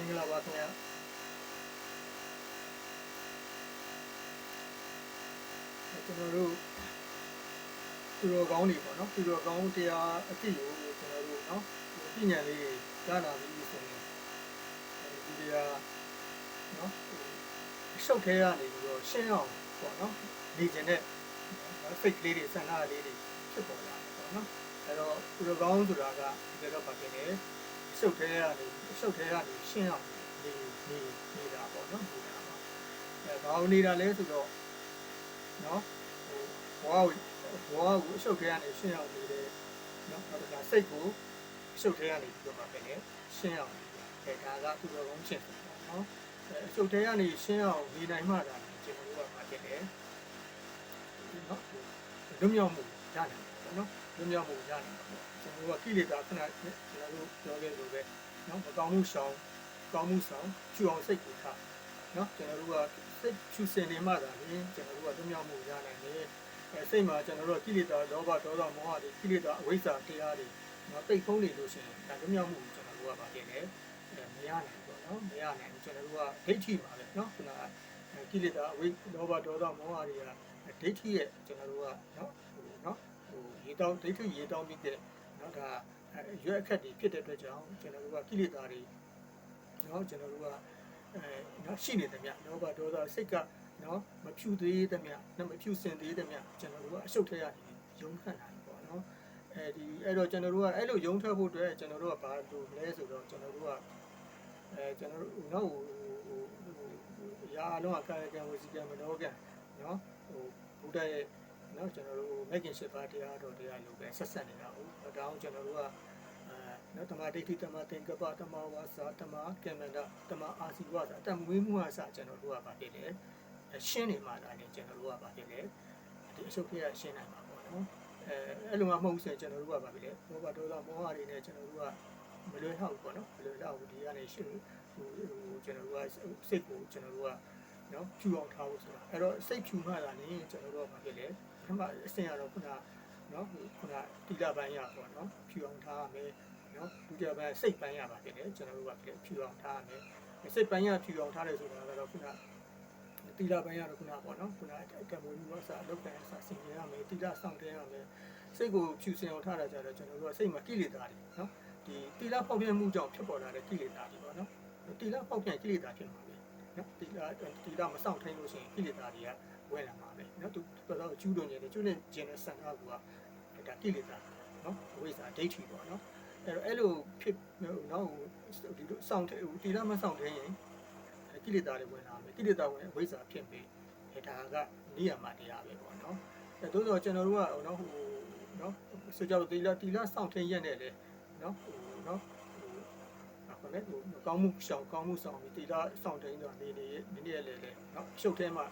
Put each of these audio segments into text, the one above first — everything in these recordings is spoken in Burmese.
င်္ဂလာပါခင်ဗျာကျွန်တော်တို့သူတော်ကောင်းတွေပေါ့နော်သူတော်ကောင်းတရားအတိကိုကျွန်တော်တို့နော်ဒီပညာလေးကြားလာပြီးဆိုရင်ဒီတရားနော်ရှုပ်ထဲရနေပြီးတော့ရှင်းအောင်ပေါ့နော်နေကျင်တဲ့ fake လေးတွေစံနာလေးတွေဖြစ်ပေါ်လာတယ်ပေါ့နော်အဲတော့သူတော်ကောင်းဆိုတာကဒီကတော့ပါဖြစ်နေ ရှုပ်ထဲရနေရှုပ်ထဲရနေရှင်းအောင်နေနေနေတာပေါ့နော်နေတာပါအဲဘာလို့နေတာလဲဆိုတော့နော်ဟိုဘဝဘဝကိုအရှုပ်ထဲရနေရှင်းအောင်နေတယ်နော်နောက်တစ်ခါစိတ်ကိုအရှုပ်ထဲရနေပြီးတော့ပါဖြစ်နေရှင်းအောင်အဲဒါကသူတော်ကောင်းရှင်းတယ်ပေါ့နော်အဲအရှုပ်ထဲရနေရှင်းအောင်နေနိုင်မှသာကျွန်တော်တို့ကပါဖြစ်တယ်နော်လွတ်မြောက်မှုရနိုင်တယ်ပေါ့နော်လွတ်မြောက်မှုရနိုင်တယ်ပေါ့ ကျွန်တော်တို့ကကိလေသာခဏကျွန်တော်တို့ပြောခဲ့လို့ပဲနော်မကောင်းမှုရှောင်ကောင်းမှုဆောင်ချူအောင်စိတ်ကိုထားနော်ကျွန်တော်တို့ကစိတ်ချူစင်နေမှသာလေကျွန်တော်တို့ကလွတ်မြောက်မှုရနိုင်တယ်အဲစိတ်မှာကျွန်တော်တို့ကိလေသာလောဘဒေါသမောဟတွေကိလေသာအဝိဇ္ဇာတရားတွေနော်တိတ်ဖုံးနေလို့ရှိရင်ဒါလွတ်မြောက်မှုကျွန်တော်တို့ကပါပြင်တယ်အဲမရနိုင်ဘူးပေါ့နော်မရနိုင်ဘူးကျွန်တော်တို့ကဒိဋ္ဌိပါပဲနော်ခုနကကိလေသာအဝိလောဘဒေါသမောဟတွေကဒိဋ္ဌိရဲ့ကျွန်တော်တို့ကနော်ဟိုနော်ဟိုရေတောင်းဒိဋ္ဌိရေတောင်းပြီးတဲ့ နော်ဒါရွက်အခက်တွေဖြစ်တဲ့အတွက်ကြောင့်ကျွန်တော်တို့ကကိလေသာတွေနော်ကျွန်တော်တို့ကအဲနော်ရှိနေတယ်မြလောဘဒေါသစိတ်ကနော်မဖြူသေးတယ်မြနော်မဖြူစင်သေးတယ်မြကျွန်တော်တို့ကအရှုပ်ထက်ရတယ်ယုံခန့်တာပေါ့နော်အဲဒီအဲ့တော့ကျွန်တော်တို့ကအဲ့လိုယုံထွက်ဖို့အတွက်ကျွန်တော်တို့ကဘာလို့လဲဆိုတော့ကျွန်တော်တို့ကအဲကျွန်တော်တို့နော်ဟိုဟိုရာအလုံးကကာယကံဝစီကံမနောကံနော်ဟိုဘုရားရဲ့ နော်ကျွန်တော်တို့မဂ်ကင်ရှိပါတရားတော်တရားလို့ပဲဆက်ဆက်နေတာဟုတ်ဒါကြောင့်ကျွန်တော်တို့ကအဲနော်တမဒိဋ္ဌိတမသင်္ကပ္ပတမဝါစာတမကမ္မန္တတမအာစီဝါစာအတမွေးမှုအစကျွန်တော်တို့ကပါဖြစ်တယ်ရှင်းနေမှလာတယ်ကျွန်တော်တို့ကပါဖြစ်တယ်ဒီအရှုပ်ပြရရှင်းနိုင်မှာပေါ့နော်အဲအဲ့လိုမှမဟုတ်ဘူးဆိုရင်ကျွန်တော်တို့ကပါဖြစ်တယ်ဘောဘဒေါသမောဟတွေနဲ့ကျွန်တော်တို့ကမလွယ်ဟောက်ပေါ့နော်မလွယ်တော့ဘူးဒီကနေရှင်းဟိုကျွန်တော်တို့ကစိတ်ကိုကျွန်တော်တို့ကနော်ဖြူအောင်ထားဖို့ဆိုတာအဲ့တော့စိတ်ဖြူမှလာရင်ကျွန်တော်တို့ကဘာဖြစ်လဲပထ မအဆင့်ကတော့ခုနနော်ခုနတိလပိုင်းရပေါ့နော်ဖြူအောင်ထားရမယ်နော်ဒုတိယပိုင်းစိတ်ပိုင်းရပါဖြစ်တယ်ကျွန်တော်တို့ကဖြစ်ဖြူအောင်ထားရမယ်စိတ်ပိုင်းရဖြူအောင်ထားတယ်ဆိုတာကတော့ခုနတိလပိုင်းရတော့ခုနပေါ့နော်ခုနကံမွေးမှုအစားလောက်တဲ့အစားဆင်ကြရမယ်တိလဆောင်တဲ့ရမယ်စိတ်ကိုဖြူစင်အောင်ထားတာကြတော့ကျွန်တော်တို့ကစိတ်မှာကိလေသာတွေနော်ဒီတိလပေါက်ပြမှုကြောင့်ဖြစ်ပေါ်လာတဲ့ကိလေသာတွေပေါ့နော်တိလပေါက်ပြန်ကိလေသာဖြစ်မှာပဲနော်တိလတိလမဆောင်ထိုင်လို့ရှိရင်ကိလေသာတွေက ဝဲလာမှာပဲနော်သူတော့ကျူးလွန်နေတယ်ကျူးလွန်ခြင်းနဲ့စံထားကူကဒါကိလေသာနော်ဝိဇ္ဇာဒိဋ္ဌိပေါ့နော်အဲ့တော့အဲ့လိုဖြစ်နော်ဒီလိုစောင့်တယ်တိလမဆောင်တဲ့ရင်ကိလေသာတွေဝင်လာမယ်ကိလေသာဝင်ဝိဇ္ဇာဖြစ်ပြီးဒါကနေရမှာတရားပဲပေါ့နော်အဲသို့တော့ကျွန်တော်တို့ကနော်ဟိုနော်ဆိုကြတော့တိလတိလစောင့်ထင်းရက်နဲ့လေနော်ဟိုနော်ဟိုလဲဟိုကောင်းမှုရှောင်ကောင်းမှုဆောင်ပြီးတိလစောင့်ထင်းဆိုတာနေနေနေနေလေလေနော်ရှုပ်ထဲမှာ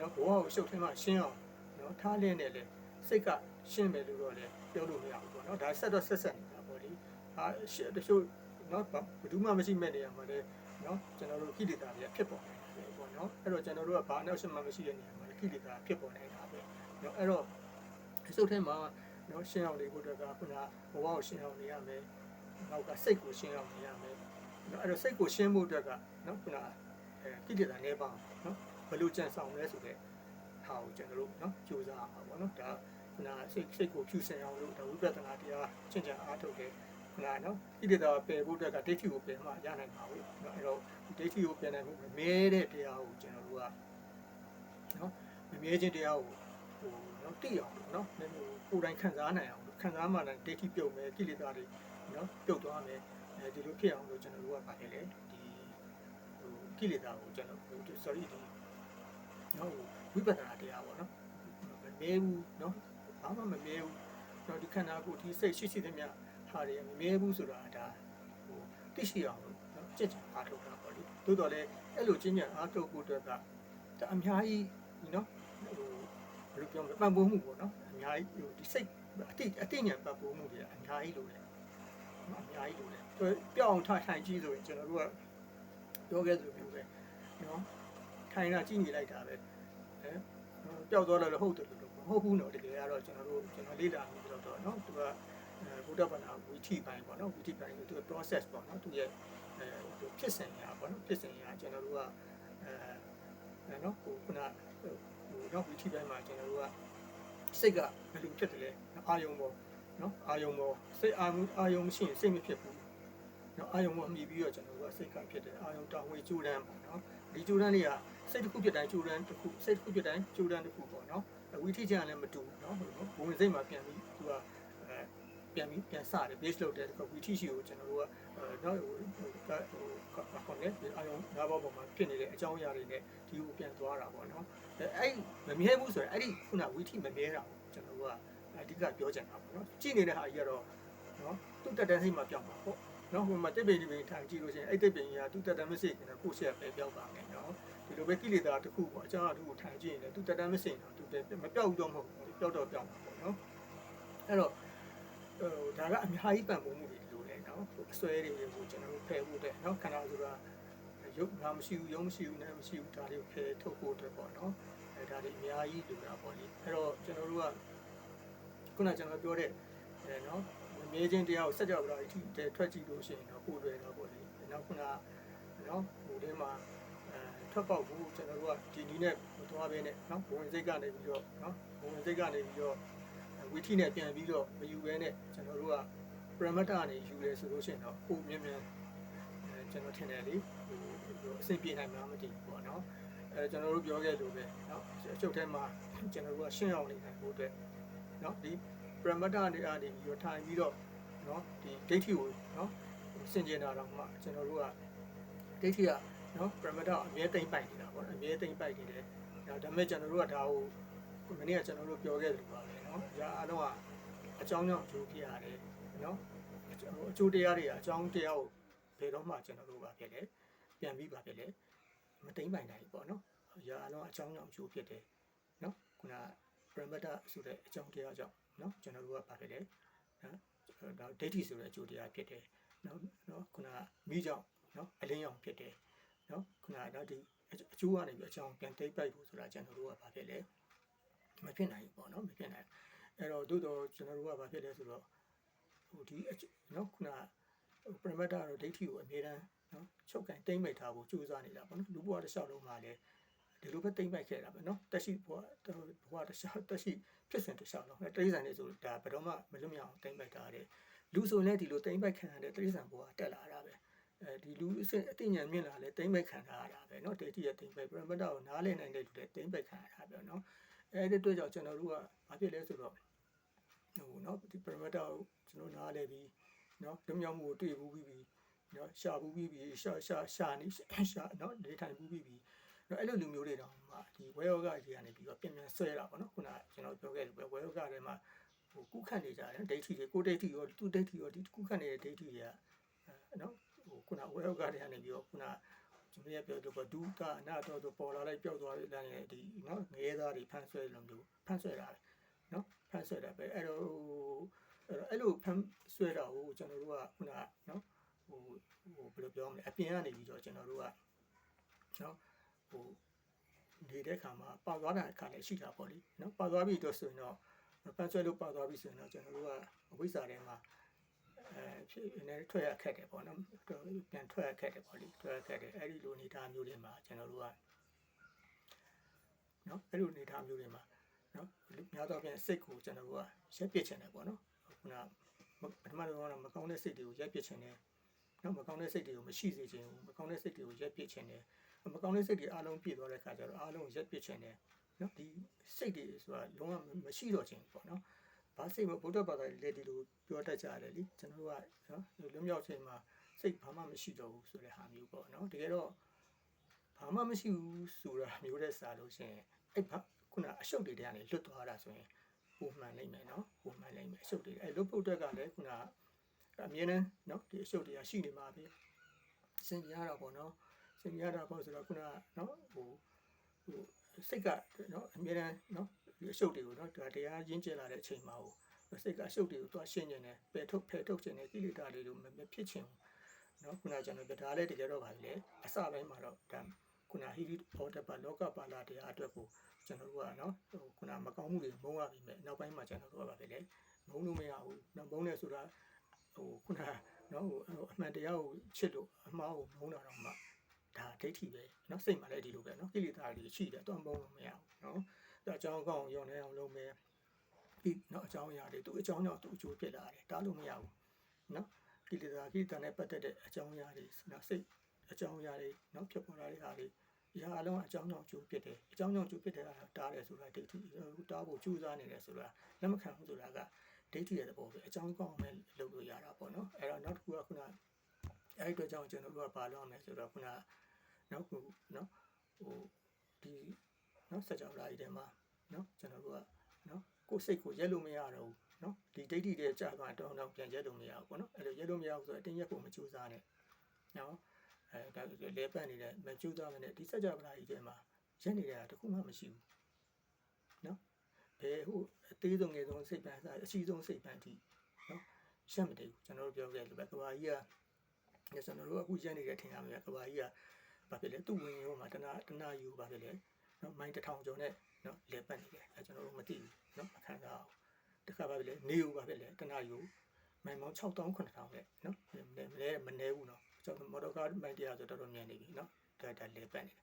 နော်ဘောကိုရှုပ်ထဲမှာရှင်းအောင်နော်ထားလင်းနေလေစိတ်ကရှင်းမယ်လို့တော့လေပြောလို့မရဘူးပေါ့နော်ဒါဆက်တော့ဆက်ဆက်နေတာပေါ့လေအာတချို့နော်ဘာမှမရှိမဲ့နေရမှာလေနော်ကျွန်တော်တို့ကိလေသာတွေဖြစ်ပေါ်နေတာပေါ့နော်အဲ့တော့ကျွန်တော်တို့ကဘာအနောက်ရှင်းမှမရှိတဲ့နေရာမှာကိလေသာဖြစ်ပေါ်နေတာပဲနော်အဲ့တော့ဒီစုပ်ထဲမှာနော်ရှင်းအောင်လေးကိုတော့ကခုနဘဝကိုရှင်းအောင်နေရမယ်နောက်ကစိတ်ကိုရှင်းအောင်နေရမယ်နော်အဲ့တော့စိတ်ကိုရှင်းဖို့အတွက်ကနော်ခုနအဲကိလေသာနေပါနော် ဘလို့ကြံဆောင်လဲဆိုတဲ့ဟာကိုကျွန်တော်တို့နော်ကြိုးစားရမှာပေါ့နော်ဒါခုနစိတ်စိတ်ကိုဖြူစင်အောင်လို့ဒါဝိပဿနာတရားချင့်ကြံအားထုတ်တဲ့ခုနနော်ဣတိတာပယ်ဖို့အတွက်ကဒိဋ္ဌိကိုပယ်မှရနိုင်ပါဘူးနော်အဲ့တော့ဒိဋ္ဌိကိုပယ်နိုင်ဖို့မမြဲတဲ့တရားကိုကျွန်တော်တို့ကနော်မမြဲခြင်းတရားကိုဟိုနော်သိအောင်နော်ဟိုကိုယ်တိုင်ခံစားနိုင်အောင်ခံစားမှလည်းဒိဋ္ဌိပြုတ်မယ်ကိလေသာတွေနော်ပြုတ်သွားမယ်အဲဒီလိုဖြစ်အောင်လို့ကျွန်တော်တို့ကပါတယ်လေဒီဟိုကိလေသာကိုကျွန်တော် sorry ဒီ နော်ဝိပဿနာတရားပေါ့နော်မမဲဘူးနော်ဘာမှမမဲဘူးတော့ဒီခန္ဓာကိုယ်ဒီစိတ်ရှိရှိသမျှဟာတွေမမဲဘူးဆိုတာဒါဟိုသိရှိအောင်လို့နော်ကြက်ကြအားထုတ်တာပေါ့လေတိုးတော်လဲအဲ့လိုကျင့်ကြံအားထုတ်ဖို့အတွက်ကဒါအများကြီးနော်ဟိုဘယ်လိုပြောမလဲပံ့ပိုးမှုပေါ့နော်အများကြီးဟိုဒီစိတ်အတိအတိညာပံ့ပိုးမှုတွေအများကြီးလို့လေအများကြီးလို့လေပြောင်းအောင်ထိုင်ထိုင်ကြည့်ဆိုရင်ကျွန်တော်တို့ကပြောခဲ့သလိုမျိုးပဲနော် ထိုင်တာကြည့်နေလိုက်တာပဲဟမ်ပျောက်သွားတယ်လို့ဟုတ်တယ်လို့မဟုတ်ဘူးနော်တကယ်ကတော့ကျွန်တော်တို့ကျွန်တော်လေ့လာပြီးတော့နော်သူကဘုဒ္ဓဘာသာဝီထိပိုင်းပေါ့နော်ဝီထိပိုင်းကိုသူ process ပေါ့နော်သူရဲ့အဲဖြစ်စဉ်ရပေါ့နော်ဖြစ်စဉ်ရကျွန်တော်တို့ကအဲနော်ဟိုခုနဟိုနော်ဒီထိပိုင်းမှာကျွန်တော်တို့ကစိတ်ကဘယ်လိုဖြစ်တယ်လဲအာယုံပေါ်နော်အာယုံပေါ်စိတ်အာမှုအာယုံမရှိရင်စိတ်မဖြစ်ဘူးနော်အာယုံပေါ်အမိပြီးတော့ကျွန်တော်တို့ကစိတ်ကဖြစ်တယ်အာယုံတောင်းဝေကျူရန်ပေါ့နော်ဒီကျူရန်တွေက စိတ်တစ်ခုဖြစ်တိုင်းကျူရန်တစ်ခုစိတ်တစ်ခုဖြစ်တိုင်းကျူရန်တစ်ခုပေါ့နော်ဝီထိချင်လည်းမတူဘူးနော်ဘုံစိတ်မှာပြန်ပြီးသူကအဲပြန်ပြီးပြန်စတယ် base လုပ်တယ်ဒီဝီထိရှိကိုကျွန်တော်တို့ကနော်ဟိုဟိုဟိုခေါင်းနဲ့အာယုံငါးဘောပေါ်မှာဖြစ်နေတဲ့အကြောင်းအရာတွေနဲ့ဒီကိုပြန်သွားတာပေါ့နော်အဲအဲ့မမြဲဘူးဆိုရင်အဲ့ဒီခုနဝီထိမမြဲတာကိုကျွန်တော်တို့ကအဓိကပြောချင်တာပေါ့နော်ကြည့်နေတဲ့ဟာကြီးကတော့နော်သူ့တက်တန်းစိတ်မှာပြောင်းပါပေါ့ နော်ဟိုမှာတိတ်ပိန်တိတ်ပိန်ထိုင်ကြည့်လို့ရှိရင်အဲ့တိတ်ပိန်ကြီးကသူ့တက်တန်းမစိတ်ကနေကိုယ့်ဆက်ပဲပြောင်းပါမယ်နော်ဒီလိုပဲကိလေသာတစ်ခုပေါ့အကြောင်းအရာတစ်ခုထိုင်ကြည့်ရင်လည်းသူ့တက်တန်းမစိတ်တော့သူမပြောက်ဘူးတော့မဟုတ်ဘူးပြောက်တော့ပြောင်းပါပေါ့နော်အဲ့တော့ဟိုဒါကအများကြီးပံ့ပိုးမှုတွေလိုတယ်နော်အစွဲတွေကိုကျွန်တော်တို့ဖယ်ဖို့တဲ့နော်ခန္ဓာဆိုတာရုပ်ငါမရှိဘူးရုပ်မရှိဘူးနဲ့မရှိဘူးဒါတွေကိုဖယ်ထုတ်ဖို့အတွက်ပေါ့နော်အဲဒါတွေအများကြီးလိုတာပေါ့လေအဲ့တော့ကျွန်တော်တို့ကခုနကျွန်တော်ပြောတဲ့အဲနော် မမြဲခြင်းတရားကိုစက်ကြောက်ကြတာအထိတဲထွက်ကြည့်လို့ရှိရင်တော့ပို့လွယ်တော့ပေါ့လေနောက်ခုနနော်ဟိုထဲမှာအဲထွက်ပေါက်ကိုကျွန်တော်တို့ကဒီနီးနဲ့မသွားဘဲနဲ့နော်ဘဝင်စိတ်ကနေပြီးတော့နော်ဘဝင်စိတ်ကနေပြီးတော့ဝီထီနဲ့ပြန်ပြီးတော့မယူဘဲနဲ့ကျွန်တော်တို့ကပရမတ္တကနေယူရဲဆိုလို့ရှိရင်တော့ပိုမြင်မြန်အဲကျွန်တော်ထင်တယ်လေဟိုအဆင်ပြေနိုင်မှာမသိဘူးပေါ့နော်အဲကျွန်တော်တို့ပြောခဲ့လို့ပဲနော်အချုပ်ထဲမှာကျွန်တော်တို့ကရှင်းအောင်နေနိုင်ဖို့အတွက်နော်ဒီ ပရမတ္တနေရာနေပြီးတော့ထိုင်ပြီးတော့နော်ဒီဒိဋ္ဌိကိုနော်စင်ကြင်တာတော့မှကျွန်တော်တို့ကဒိဋ္ဌိကနော်ပရမတ္တအမြဲတိမ့်ပိုက်နေတာပေါ့နော်အမြဲတိမ့်ပိုက်နေတယ်ဒါဒါပေမဲ့ကျွန်တော်တို့ကဒါကိုမနေ့ကကျွန်တော်တို့ပြောခဲ့တယ်ပါပဲနော်ဒါအားလုံးကအကြောင်းကြောင့်ကြိုးပြရတယ်နော်အကျိုးတရားတွေကအကြောင်းတရားကိုဘယ်တော့မှကျွန်တော်တို့ကဖြစ်တယ်ပြန်ပြီးပါဖြစ်တယ်မတိမ့်ပိုင်နိုင်ဘူးပေါ့နော်ရာအားလုံးအကြောင်းကြောင့်ကြိုးဖြစ်တယ်နော်ခုနပရမတ္တဆိုတဲ့အကြောင်းတရားကြောင့် နော်ကျွန်တော်တို့ကပါဖြစ်တယ်နော်ဒါဒိဋ္ဌိဆိုတဲ့အကျိုးတရားဖြစ်တယ်နော်နော်ခုနမိကြောင့်နော်အလင်းရောင်ဖြစ်တယ်နော်ခုနတော့ဒီအကျိုးကနေပြီးအကြောင်းပြန်တိတ်ပိုက်ဖို့ဆိုတာကျွန်တော်တို့ကပါဖြစ်တယ်မဖြစ်နိုင်ဘူးပေါ့နော်မဖြစ်နိုင်အဲ့တော့တို့တော့ကျွန်တော်တို့ကဘာဖြစ်လဲဆိုတော့ဟိုဒီနော်ခုနပရမတ္တတော့ဒိဋ္ဌိကိုအမြဲတမ်းနော်ချုပ်ကန်တိမ့်မိတ်ထားဖို့ကြိုးစားနေတာပေါ့နော်လူဘဝတစ်လျှောက်လုံးမှာလည်း ဒီလိုပဲတိမ့်ပိုက်ခဲ့တာပဲနော်တက်ရှိဘဝဘဝတစ်လျှောက်တက်ရှိဖြစ်စဉ်တစ်လျှောက်လုံးတိရစ္ဆာန်တွေဆိုဒါဘယ်တော့မှမလွတ်မြောက်တိမ့်ပိုက်တာတဲ့လူဆိုလည်းဒီလိုတိမ့်ပိုက်ခံရတဲ့တိရစ္ဆာန်ဘဝတက်လာတာပဲအဲဒီလူအစစ်အသိဉာဏ်မြင့်လာလဲတိမ့်ပိုက်ခံရတာပဲเนาะဒိဋ္ဌိရဲ့တိမ့်ပိုက်ပရမတ္တကိုနားလည်နိုင်တဲ့လူတွေတိမ့်ပိုက်ခံရတာပဲเนาะအဲဒီအတွက်ကြောင့်ကျွန်တော်တို့ကဘာဖြစ်လဲဆိုတော့ဟိုเนาะဒီပရမတ္တကိုကျွန်တော်နားလည်ပြီးเนาะလွတ်မြောက်မှုကိုတွေ့ဘူးပြီးနော်ရှာဘူးပြီးပြီးရှာရှာရှာနေရှာနော်နေထိုင်ဘူးပြီးပြီး နော်အဲ့လိုလူမျိုးတွေတော့မှဒီဝဲယောဂကြီးကနေပြီးတော့ပြင်ပြန်ဆွဲတာပေါ့နော်ခုနကကျွန်တော်ပြောခဲ့လို့ပဲဝဲယောဂထဲမှာဟိုကုခတ်နေကြတယ်ဒိဋ္ဌိတွေကိုဒိဋ္ဌိရောသူဒိဋ္ဌိရောဒီကုခတ်နေတဲ့ဒိဋ္ဌိတွေကနော်ဟိုခုနဝဲယောဂတွေကနေပြီးတော့ခုနကျွန်တော်ပြောတော့ဒုတာအနာတော့တော့ပေါ်လာလိုက်ပျောက်သွားလိုက်တဲ့ဒီနော်ငရဲသားတွေဖန်ဆွဲလို့မျိုးဖန်ဆွဲတာပဲနော်ဖန်ဆွဲတာပဲအဲ့တော့အဲ့လိုဖန်ဆွဲတာကိုကျွန်တော်တို့ကခုနကနော်ဟိုဟိုဘယ်လိုပြောမလဲအပြင်ကနေပြီးတော့ကျွန်တော်တို့ကနော် ဟိုနေတဲ့ခါမှာပေါသွားတာအခါလည်းရှိတာပေါ့လေနော်ပေါသွားပြီတော့ဆိုရင်တော့ပန်းဆွဲလို့ပေါသွားပြီဆိုရင်တော့ကျွန်တော်တို့ကအဝိဇ္ဇာထဲမှာအဲဖြစ်နေထွက်ရခက်တယ်ပေါ့နော်ပြန်ထွက်ရခက်တယ်ပေါ့လေထွက်ရခက်တယ်အဲ့ဒီလိုအနေထားမျိုးတွေမှာကျွန်တော်တို့ကနော်အဲ့လိုအနေထားမျိုးတွေမှာနော်များတော့ပြန်စိတ်ကိုကျွန်တော်တို့ကရက်ပစ်ချင်တယ်ပေါ့နော်ခုနပထမတော့မကောင်းတဲ့စိတ်တွေကိုရက်ပစ်ချင်တယ်နော်မကောင်းတဲ့စိတ်တွေကိုမရှိစေချင်ဘူးမကောင်းတဲ့စိတ်တွေကိုရက်ပစ်ချင်တယ် မကောင်းတဲ့စိတ်တွေအားလုံးပြည့်သွားတဲ့ခါကျတော့အားလုံးရက်ပစ်ချင်တယ်နော်ဒီစိတ်တွေဆိုတာလုံးဝမရှိတော့ခြင်းပေါ့နော်ဘာစိတ်မဗုဒ္ဓဘာသာလေဒီလိုပြောတတ်ကြရတယ်လीကျွန်တော်တို့ကနော်လွံ့မြောက်ခြင်းမှာစိတ်ဘာမှမရှိတော့ဘူးဆိုတဲ့ဟာမျိုးပေါ့နော်တကယ်တော့ဘာမှမရှိဘူးဆိုတာမျိုးတဲ့စာလို့ရှင်အဲ့ဘာခုနအရှုပ်တွေတည်းကနေလွတ်သွားတာဆိုရင်ပုံမှန်နိုင်မယ်နော်ပုံမှန်နိုင်မယ်အရှုပ်တွေအဲ့လွတ်ဖို့အတွက်ကလည်းခုနအမြဲတမ်းနော်ဒီအရှုပ်တွေကရှိနေမှာပဲစဉ်းကြရတာပေါ့နော် ချိန်ရတာပေါ့ဆိုတော့ခုနကနော်ဟိုဟိုစိတ်ကနော်အမြဲတမ်းနော်အရှုပ်တွေကိုနော်ဒါတရားရင်းကျင်လာတဲ့အချိန်မှာဟိုစိတ်ကအရှုပ်တွေကိုသွားရှင်းနေတယ်ပယ်ထုတ်ဖယ်ထုတ်ခြင်းနဲ့ကိလေသာတွေလိုမဖြစ်ချင်ဘူးနော်ခုနကျွန်တော်ပြထားလဲတကယ်တော့ပါလေအစပိုင်းမှာတော့ဒါခုနဟိရိဘောဓပါလောကပါလာတရားအတွက်ကိုကျွန်တော်တို့ကနော်ဟိုခုနမကောင်းမှုတွေမုန်းရပြီမဲ့နောက်ပိုင်းမှာကျွန်တော်တို့ကပါလေမုန်းလို့မရဘူးနော်မုန်းနေဆိုတာဟိုခုနနော်ဟိုအမှန်တရားကိုချစ်လို့အမှားကိုမုန်းတာတော့မှ ဒါဒိဋ္ဌိပဲနော်စိတ်မှလည်းဒီလိုပဲနော်ကိလေသာတွေရှိတယ်တော့မုန်းလို့မရဘူးနော်ဒါအကြောင်းကောင်းရောနေအောင်လုပ်မယ်ပြီးနော်အကြောင်းအရာတွေသူအကြောင်းကြောင့်သူအကျိုးဖြစ်လာတယ်ဒါလို့မရဘူးနော်ကိလေသာကိလေသာနဲ့ပတ်သက်တဲ့အကြောင်းအရာတွေနော်စိတ်အကြောင်းအရာတွေနော်ဖြစ်ပေါ်လာတဲ့ဟာတွေဒီဟာအလုံးအကြောင်းကြောင့်ကျိုးဖြစ်တယ်အကြောင်းကြောင့်ကျိုးဖြစ်တဲ့ဟာတားတယ်ဆိုတာဒိဋ္ဌိတားဖို့ကြိုးစားနေတယ်ဆိုတာလက်မခံဘူးဆိုတာကဒိဋ္ဌိရဲ့သဘောပဲအကြောင်းကောင်းမဲ့လုပ်လို့ရတာပေါ့နော်အဲ့တော့နောက်တစ်ခုကခုန အဲ့ဒီအတွက်ကြောင့်ကျွန်တော်တို့ကဘာလုပ်ရမလဲဆိုတော့ခုနနောက်ခုနော်ဟိုဒီနော်စကြဝဠာကြီးထဲမှာနော်ကျွန်တော်တို့ကနော်ကိုယ်စိတ်ကိုရက်လို့မရတော့ဘူးနော်ဒီဒိဋ္ဌိတွေကြာသွားတောင်းတောင်းပြန်ရက်လို့မရဘူးပေါ့နော်အဲ့လိုရက်လို့မရဘူးဆိုတော့အတင်းရက်ဖို့မကြိုးစားနဲ့နော်အဲဒါလဲပတ်နေတဲ့မကြိုးစားမနဲ့ဒီစကြဝဠာကြီးထဲမှာရက်နေတာတခုမှမရှိဘူးနော်ဘယ်ဟိုအသေးဆုံးငယ်ဆုံးစိတ်ပန်းစားအရှိဆုံးစိတ်ပန်းထိနော်ရှက်မတည်ဘူးကျွန်တော်တို့ပြောခဲ့လို့ပဲကဘာကြီးက ကျွန်တော်တို့အခုရက်နေတဲ့ထင်ရမှာကဘာကြီးကဘာဖြစ်လဲသူ့ဝင်ရောမှာတနာတနာယူဘာဖြစ်လဲနော်မိုင်းတစ်ထောင်ကျော်နဲ့နော်လဲပတ်နေတယ်အဲကျွန်တော်တို့မသိဘူးနော်မခံစားအောင်တခါဘာဖြစ်လဲနေဦးဘာဖြစ်လဲတနာယူမိုင်မောင်း6000 9000နဲ့နော်မလဲမနေဘူးနော်ကျွန်တော်မော်တော်ကားမိုင်းတရားဆိုတော်တော်မြန်နေပြီနော်ဒါဒါလဲပတ်နေတယ်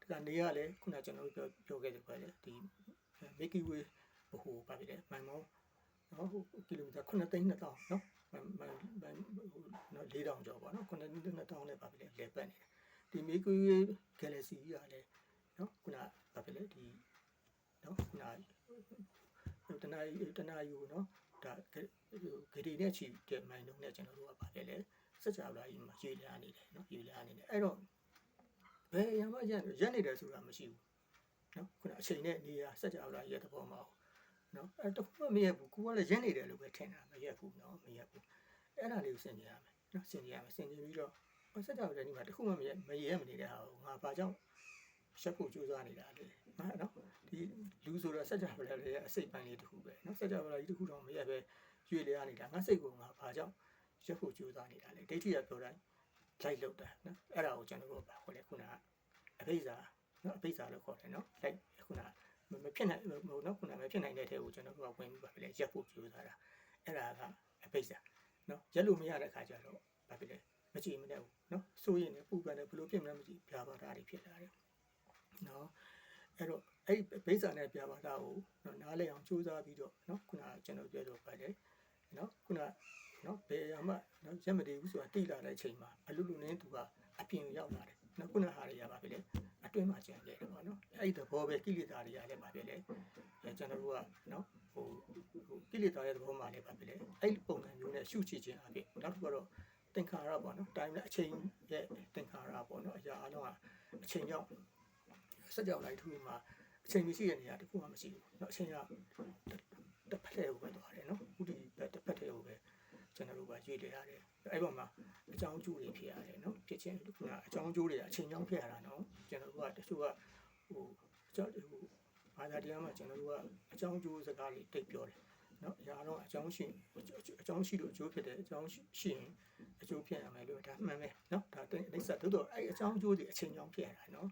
တခါနေရလဲခုနကျွန်တော်တို့ပြောပြောခဲ့တယ်ပဲလေဒီ Milky Way ဟိုဘာဖြစ်လဲမိုင်မောင်းနော်ဟိုကီလိုမီတာ9သိန်း2000 နော်မိုင်မိုင်နော်4000ကျော်ပေါ့နော်9သိန်း2000နဲ့ဘာဖြစ်လဲလဲပတ်နေတယ်ဒီ Milky Way Galaxy ကြီးကလည်းနော်ခုနဘာဖြစ်လဲဒီနော်ခုနတနာတနာယူနော်ဒါဂရီနဲ့ချီတဲ့မိုင်လုံးနဲ့ကျွန်တော်တို့ကဘာလဲလဲစက်ကြလာကြီးမှာရေလာနေတယ်နော်ရေလာနေတယ်အဲ့တော့ဘယ်ရမှာရက်ရက်နေတယ်ဆိုတာမရှိဘူးနော်ခုနအချိန်နဲ့နေရစက်ကြလာရဲ့သဘောမဟုတ် နော်အဲ့တခုမှမရက်ဘူးကိုကလည်းရက်နေတယ်လို့ပဲထင်တာမရက်ဘူးနော်မရက်ဘူးအဲ့ဒါလေးကိုစဉ်းကြည့်ရမယ်နော်စဉ်းကြည့်ရမယ်စဉ်းကြည့်ပြီးတော့စက်ကြလာဒီမှာတခုမှမရက်မရက်မနေတဲ့ဟာကိုငါဘာကြောင့်ရှက်ဖို့ကြိုးစားနေတာလေနော်ဒီလူဆိုတော့စက်ကြဝဠာရဲ့အစိတ်ပိုင်းလေးတစ်ခုပဲနော်စက်ကြဝဠာကြီးတစ်ခုတော့မရက်ပဲရွေလျားနေတာငါစိတ်ကငါဘာကြောင့်ရက်ဖို့ကြိုးစားနေတာလေဒိဋ္ဌိကပြောတိုင်းလိုက်လောက်တာနော်အဲ့ဒါကိုကျွန်တော်တို့ပါခေါ်လဲခုနကအဘိဇာနော်အဘိဇာလို့ခေါ်တယ်နော်လိုက်ခုန မဖြစ်နိုင်မဟုတ်နော်ခုနမဖြစ်နိုင်တဲ့ထဲကိုကျွန်တော်တို့ကဝင်ပြီးပါပဲရက်ဖို့ကြိုးစားတာအဲ့ဒါကအဘိဇာနော်ရက်လို့မရတဲ့ခါကျတော့ဘာဖြစ်လဲမကြည့်မနဲ့ဘူးနော်စိုးရင်လည်းပူပန်တယ်ဘလို့ဖြစ်မလဲမကြည့်ပြာပါတာတွေဖြစ်လာတယ်နော်အဲ့တော့အဲ့ဘိဇာနဲ့ပြာပါတာကိုနော်နားလည်အောင်ကြိုးစားပြီးတော့နော်ခုနကကျွန်တော်ပြောတော့ပါတယ်နော်ခုနနော်ဘယ်အမှနော်ရက်မတည်ဘူးဆိုတာတိလာတဲ့အချိန်မှာအလူလူနဲ့သူကအပြင်ရောက်လာတယ်နော်ခုနဟာတွေကပါပဲလေ အတွင်းမှာကျန်ခဲ့တယ်ပေါ့နော်အဲ့ဒီသဘောပဲကိလေသာတွေကလည်းပါပဲလေအဲကျွန်တော်တို့ကနော်ဟိုဟိုကိလေသာရဲ့သဘောမှလည်းပါပဲလေအဲ့ဒီပုံစံမျိုးနဲ့ရှုချခြင်းအပြင်နောက်တစ်ခုကတော့သင်္ခါရပေါ့နော်တိုင်းနဲ့အချိန်ရဲ့သင်္ခါရပေါ့နော်အရာအလုံးကအချိန်ကြောင့်စက်ကြောင်လိုက်ထူမှာအချိန်မရှိတဲ့နေရာတခုမှမရှိဘူးเนาะအချိန်ကတစ်ဖက်ထဲကိုပဲသွားတယ်เนาะဥတီတစ်ဖက်ထဲကိုပဲကျွန်တော်တို့ကရွေ့လေရတယ်အဲ့ပေါ်မှာအကြောင်းကျိုးတွေဖြစ်ရတယ်เนาะဖြစ်ချင်းခုနအကြောင်းကျိုးတွေအချိန်ကြောင်းဖြစ်ရတာเนาะ ကျွန်တော်တို့ကတချို့ကဟိုအကြောင်းဟိုဘာသာတရားမှာကျွန်တော်တို့ကအကြောင်းကျိုးစကားတွေတိတ်ပြောတယ်နော်အရာတော့အကြောင်းရှိအကြောင်းရှိလို့အကျိုးဖြစ်တယ်အကြောင်းရှိရင်အကျိုးဖြစ်ရမယ်လို့ဒါမှန်ပဲနော်ဒါတိစ္ဆာတို့တော့အဲ့အကြောင်းအကျိုးတွေအချိန်ကြောင်းဖြစ်ရတာနော်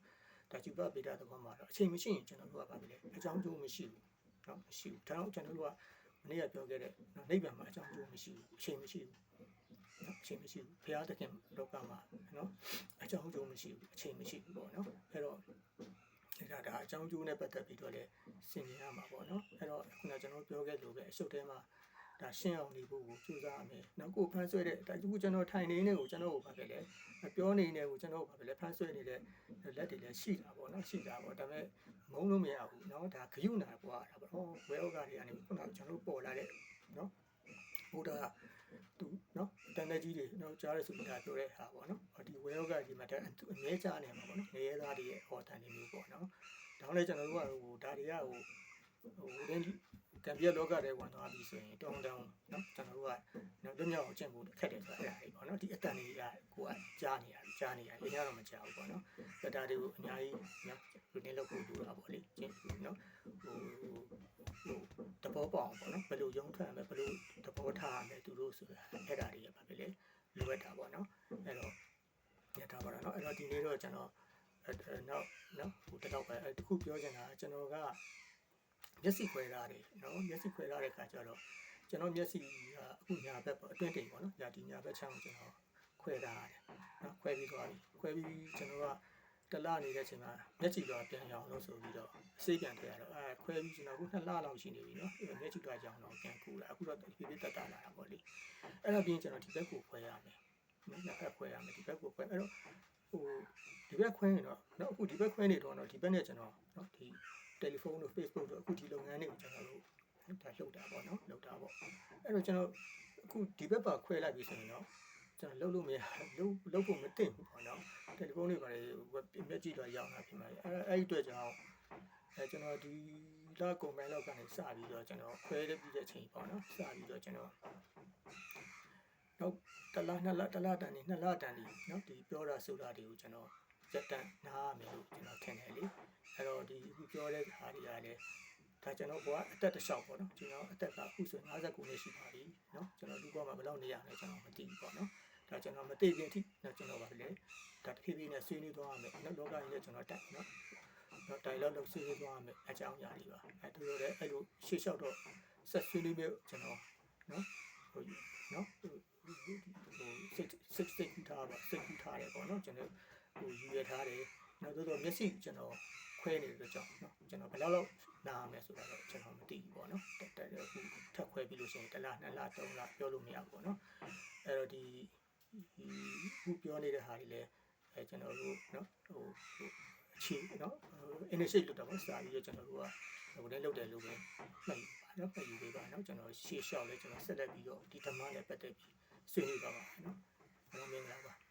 ဒါကျူပဗေဒသဘောမှာတော့အချိန်မရှိရင်ကျွန်တော်တို့ကဘာဖြစ်လဲအကြောင်းကျိုးမရှိဘူးနော်မရှိဘူးဒါတော့ကျွန်တော်တို့ကမနေ့ကပြောခဲ့တဲ့နော်နိဗ္ဗာန်မှာအကြောင်းကျိုးမရှိဘူးအချိန်မရှိဘူးနော် အချိန်မရှိဘူးဘုရားသခင်လောကမှာနော်အကြောင်းကျိုးမရှိဘူးအချိန်မရှိဘူးပေါ့နော်အဲ့တော့ဒါဒါအကြောင်းကျိုးနဲ့ပတ်သက်ပြီးတော့လည်းဆင်ခြင်ရမှာပေါ့နော်အဲ့တော့ခုနကျွန်တော်ပြောခဲ့လို့ပဲအရှုပ်ထဲမှာဒါရှင်းအောင်နေဖို့ကိုကြိုးစားရမယ်။နောက်ကိုဖန်ဆွဲတဲ့ဒါကူကျွန်တော်ထိုင်နေတဲ့ကိုကျွန်တော်ကိုဘာပဲလဲပြောနေတဲ့ကိုကျွန်တော်ကိုဘာပဲလဲဖန်ဆွဲနေတဲ့လက်တွေလည်းရှိတာပေါ့နော်ရှိတာပေါ့ဒါပေမဲ့မုံလို့မရဘူးနော်ဒါဂယုဏပွားတာပေါ့။ဟောဝေဥကတွေကနေခုနကကျွန်တော်ပေါ်လာတဲ့နော်ဘုရား တန်တဲ့ကြီးတွေနော်ကြားရစုနေတာပြောတဲ့ဟာပေါ့နော်။ဒီဝဲရော့ကဒီမှာအငဲချနေမှာပေါ့နော်။ငရဲသားတွေရဲ့အော်တန်တွေမျိုးပေါ့နော်။ဒါမှလည်းကျွန်တော်တို့ကဟိုဒါတွေကဟိုဟိုရင်းကံပြလောကတဲ့ဝင်သွားပြီဆိုရင်တောင်းတောင်းနော်ကျွန်တော်တို့ကနော်တို့မြောက်အောင်ကျင့်ဖို့ခက်တယ်ဆိုတာအဲ့ဒါလေးပေါ့နော်ဒီအတန်လေးကကိုကကြားနေရကြားနေရအများတော့မကြားဘူးပေါ့နော်တတားတွေကိုအများကြီးနော်လူနေလောက်ကိုလူတာပေါ့လေကျင့်နော်ဟိုဟိုတဘောပေါအောင်ပေါ့နော်ဘယ်လိုရုံးထွက်ရမလဲဘယ်လိုတဘောထားရမလဲသူတို့ဆိုတာအဲ့ဒါ လေလိုအပ်တာပေါ့နော်အဲ့တော့ညထားပါတော့နော်အဲ့တော့ဒီနေ့တော့ကျွန်တော်အဲ့နောက်နော်ဟိုတတော့ပဲတခုပြောချင်တာကျွန်တော်ကမျက်စိခွဲထားတယ်နော်မျက်စိခွဲထားတဲ့ခါကျတော့ကျွန်တော်မျက်စိကအခုညာဘက်ပေါ့အတွင်းတိမ်ပေါ့နော်ညာဒီညာဘက်ချမ်းကိုကျွန်တော်ခွဲထားရတယ်နော်ခွဲပြီးသွားပြီခွဲပြီးကျွန်တော်က တလနေတဲ့အချိန်မှာမျက်ကြည်တော့ပြန်ရအောင်လို့ဆိုပြီးတော့အစိတ်ပြန်ထည့်ရတော့အဲခွဲပြီးကျွန်တော်အခုနှစ်လလောက်ရှိနေပြီနော်အဲ့မျက်ကြည်တော့ကြောင်တော့ပြန်ကူလာအခုတော့ဒီပြည့်တက်တာလာတာပေါ့လေအဲ့တော့ပြီးရင်ကျွန်တော်ဒီဘက်ကိုခွဲရမယ်နော်နှစ်ဖက်ခွဲရမယ်ဒီဘက်ကိုခွဲအဲ့တော့ဟိုဒီဘက်ခွဲရင်တော့နော်အခုဒီဘက်ခွဲနေတော့တော့ဒီဘက်နဲ့ကျွန်တော်နော်ဒီတယ်လီဖုန်းတို့ Facebook တို့အခုဒီလုပ်ငန်းတွေကိုကျွန်တော်တို့ဒါလှုပ်တာပေါ့နော်လှုပ်တာပေါ့အဲ့တော့ကျွန်တော်အခုဒီဘက်ပါခွဲလိုက်ပြီဆိုရင်တော့ ကျွန်တော်လှုပ်လို့မရလှုပ်လှုပ်ဖို့မတင်ဘူးပေါ့နော်တယ်လီဖုန်းတွေပါလေမျက်ကြည့်တော့ရောက်လာဖြစ်မှာအဲ့အဲ့ဒီအတွက်ကြောင့်အဲကျွန်တော်ဒီလာကွန်မန့်လောက်ကနေစပြီးတော့ကျွန်တော်ခွဲပြီးတဲ့အချိန်ပေါ့နော်စပြီးတော့ကျွန်တော်နောက်တလားနှစ်လတလားတန်နေနှစ်လတန်နေနော်ဒီပြောတာဆိုတာတွေကိုကျွန်တော်စက်တန်နားရမယ်လို့ကျွန်တော်ထင်တယ်လေအဲ့တော့ဒီအခုပြောတဲ့ဟာတွေကလည်းဒါကျွန်တော်ကအတက်တစ်လျှောက်ပေါ့နော်ကျွန်တော်အတက်ကအခုဆို59နှစ်ရှိပါပြီနော်ကျွန်တော်ဒီဘက်မှာဘယ်လောက်နေရလဲကျွန်တော်မသိဘူးပေါ့နော် နော်ကျွန်တော်မသိခင်အထိနော်ကျွန်တော်ပါလေဒါတစ်ခေတ်ပြည့်နဲ့ဆွေးနွေးသွားရမယ်နော်လောကကြီးနဲ့ကျွန်တော်တက်နော်နော် dialogue လုပ်ဆွေးနွေးသွားရမယ်အကြောင်းအရာတွေပါအဲတို့ရဲအဲ့လိုရှေ့လျှောက်တော့ဆက်ဆွေးနွေးမယ်ကျွန်တော်နော်ဟိုနော်ဟိုစစ်စစ်စစ်ကူထားပါစစ်ကူထားတယ်ပေါ့နော်ကျွန်တော်ဟိုယူရထားတယ်နော်တို့တော့မျက်စိကျွန်တော်ခွဲနေလို့ကြောင့်နော်ကျွန်တော်ဘယ်လောက်လောက်နားမယ်ဆိုတာတော့ကျွန်တော်မသိဘူးပေါ့နော်တက်တက်ထပ်ခွဲပြီးလို့ရှိရင်တစ်လနှစ်လသုံးလပြောလို့မရဘူးပေါ့နော်အဲ့တော့ဒီ ခုပြောနေတဲ့ဟာတွေလည်းအဲကျွန်တော်တို့နော်ဟိုအခြေနော်အင်းနေရှိလို့တော့စာပြီးတော့ကျွန်တော်တို့ကဟိုလည်းလုပ်တယ်လို့ပဲမှတ်ယူပါနော်မှတ်ယူပေးပါနော်ကျွန်တော်ရှေ့လျှောက်လဲကျွန်တော်ဆက်လက်ပြီးတော့ဒီဓမ္မနဲ့ပတ်သက်ပြီးဆွေးနွေးပါပါနော်ဘုရားမင်္ဂလာပါ